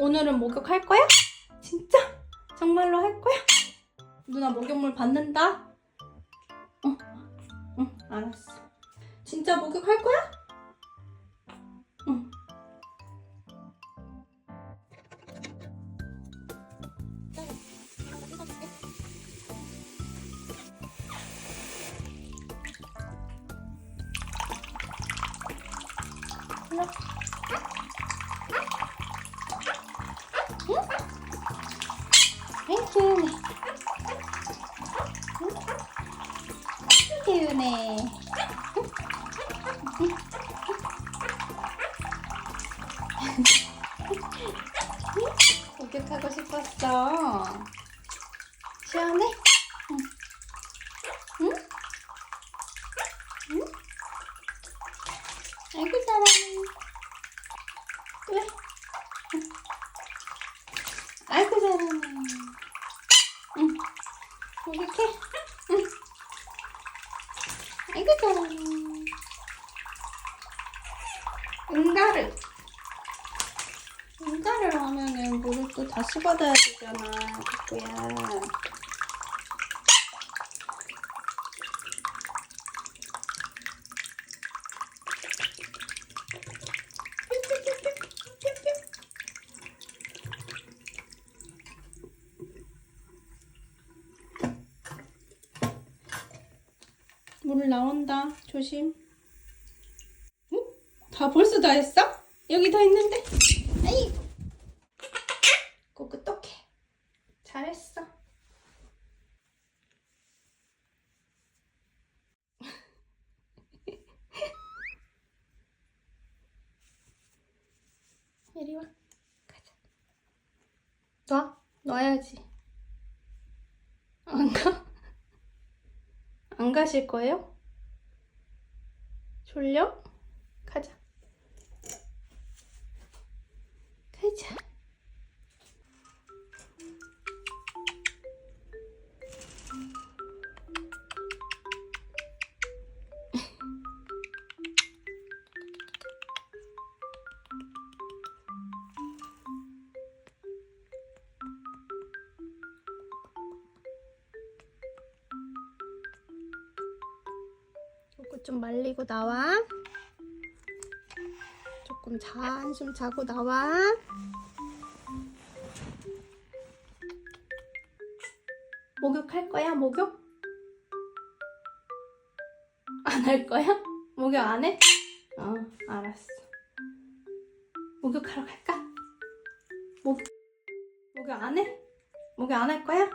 오늘은 목욕할 거야? 진짜? 정말로 할 거야? 누나 목욕물 받는다? 어, 응, 알았어. 진짜 목욕할 거야? 응. 일 아이고 개운해 목욕하고 싶었어 시원해? 응? 응? 응? 아이고 잘하네 왜? 아이고 잘하네 응. 이렇게. 잘하네. 응가를. 응가를 하면은 또 다시 받아야 되잖아. 그거야. 물 나온다. 조심. 응? 다 벌써 다 했어? 여기 더 있는데? 아이. 끄떡해. 잘했어. 이리 와. 가자. 놔. 놔야지. 안 가? 안 가실 거예요? 졸려? 좀 말리고 나와. 조금 자, 한숨 자고 나와. 목욕할 거야, 목욕? 안 할 거야? 목욕 안 해? 어, 알았어. 목욕하러 갈까? 목, 목욕 안 해? 목욕 안 할 거야?